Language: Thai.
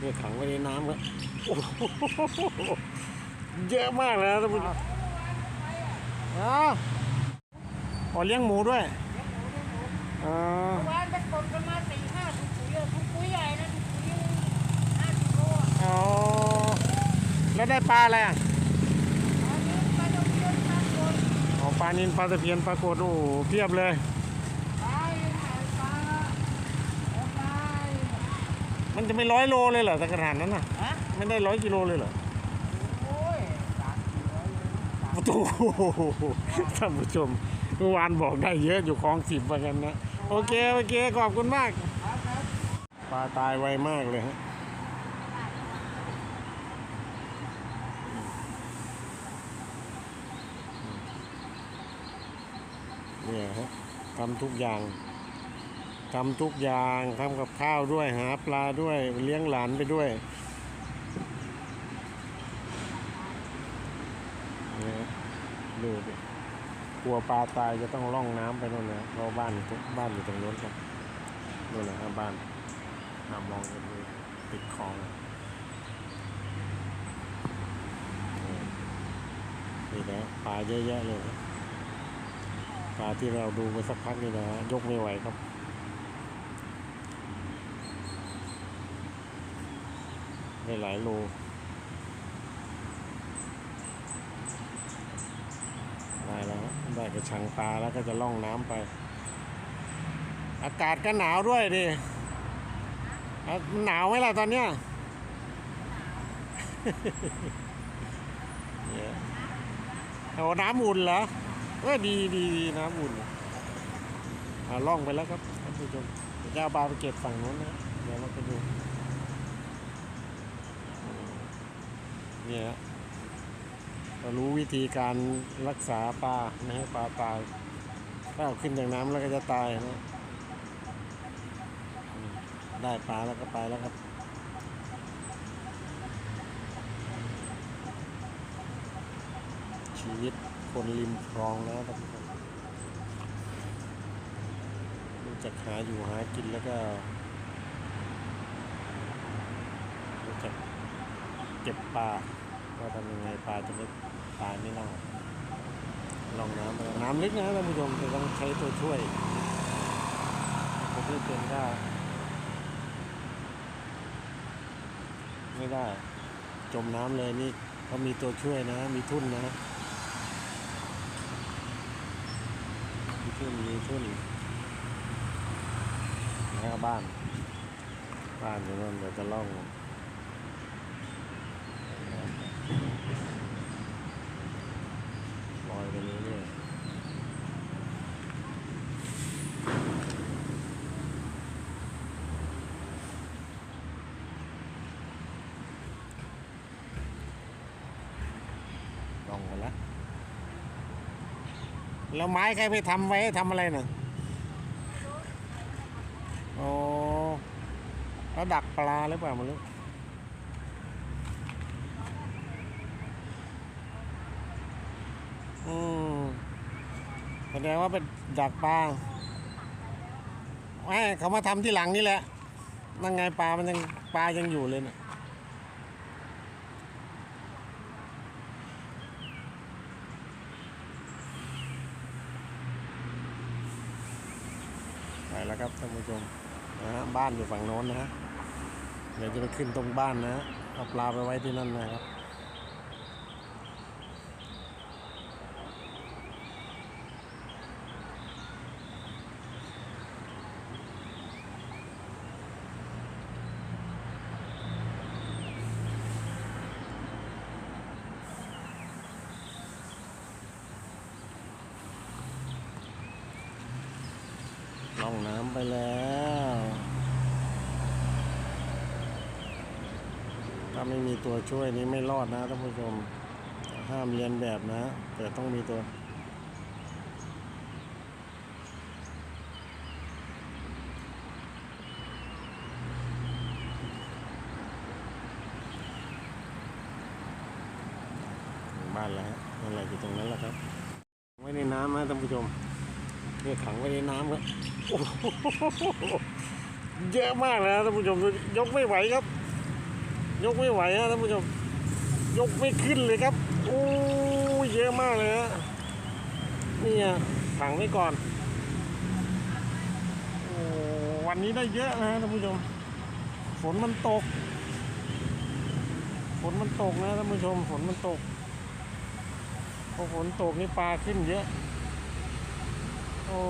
เนี่ยขังไว้ในน้ำแล้วเยอะมากเลยนะท่านผู้ชมอ๋อเลี้ยงหมูด้วยอ๋อวานไปกดกันมาสี่ห้าถุงปุ๋ใหญ่นะถุงปุ๋ยห้าสิบโลอ๋อแล้วได้ปลาอะไรอะปลาตะเพียนปลาโกดอ๋อปลานินปลาตะเพียนปลาโกดโอ้เพียบเลย มันจะไม่ร้อยโลเลยเหรอสังกระถานนั้นน่ะ ฮะไม่ได้ร้อยกิโลเลยเหรอโอ้ยโหท่านผู้ชมเมื่อวานบอกได้เยอะอยู่คลองสิบเหมืกันนะโอเคโอเคขอบคุณมากปลาตายไวมากเลยฮะเนี่ยฮะทำทุกอย่าง ทำทุกอย่างทำกับข้าวด้วยหาปลาด้วยเลี้ยงหลานไปด้วยดูดิกลัวปลาตายจะต้องล่องน้ำไปโน่นนะเพราะบ้านบ้านอยู่ตรงนู้นครับนู่นนะครับบ้านน้ำมองกันดูติดคลองนี่นะปลาเยอะแยะเลยปลาที่เราดูไปสักพักนี่นะยกไม่ไหวครับ ได้หลายโลได้แล้วได้กระชังตาแล้วก็จะล่องน้ำไป อากาศก็หนาวด้วยดิหนาวไหมล่ะตอนเนี้ยเอาน้ำอุ่นเหรอเออดีดีน้ำอุ่นล่องไปแล้วครับท่านผู้ชมจะเอาปาไปเก็บฝั่งนู้นนะเดี๋ยวเราไปดู เนี่ยเรารู้วิธีการรักษาปลาไม่ให้ปลาตาย ถ้าเอาขึ้นจากน้ำแล้วก็จะตายนะได้ปลาแล้วก็ไปแล้วครับชีวิตคนริมคลองแล้วครับรู้จักหาอยู่หากินแล้วก็รู้จัก เก็บปลาว่าทำยังไงปลาจะไม่ตายไม่เน่าลองน้ำน้ำลึกนะท่านผู้ชมจะต้องใช้ตัวช่วยผมไม่เป็นได้ไม่ได้ จมน้ำเลยนี่เขามีตัวช่วยนะ มีทุ่นนะมีทุ่นมีทุ่นหน้าบ้าน บ้านอยู่นั่นเดี๋ยวจะล่อง องหมดแล้วแล้วไม้ใครไปทำไว้ทำอะไรหนึ่งโอ้แล้วดักปลาหรือเปล่าไม่ลูกอืมแสดงว่าเป็นดักปลาไม่เขามาทำที่หลังนี่แหละนั่งไงปลามันยังปลายังอยู่เลยนะ่ะ แล้วครับท่านผู้ชมนะฮะบ้านอยู่ฝั่งโน้นนะฮะเดี๋ยวจะไปขึ้นตรงบ้านนะะเอาปลาไปไว้ที่นั่นนะครับ น้ำไปแล้วถ้าไม่มีตัวช่วยนี้ไม่รอดนะท่านผู้ชม ห้ามเรียนแบบนะ แต่ต้องมีตัวบ้านแล้วนั่นแหละอยู่ตรงนั้นแหละครับ ไว้ในน้ำนะท่านผู้ชม นี่ขังไว้ในน้ำครับเยอะมากเลยนะท่านผู้ชมยกไม่ไหวครับ ยกไม่ไหวนะท่านผู้ชม ยกไม่ขึ้นเลยครับโอ้เยอะมากเลยฮะนี่ยขังไว้ก่อนโอ้วันนี้ได้เยอะนะท่านผู้ชม ฝนมันตก ฝนมันตกนะท่านผู้ชม ฝนมันตกพอฝนตกนี่ปลาขึ้นเยอะ โอ้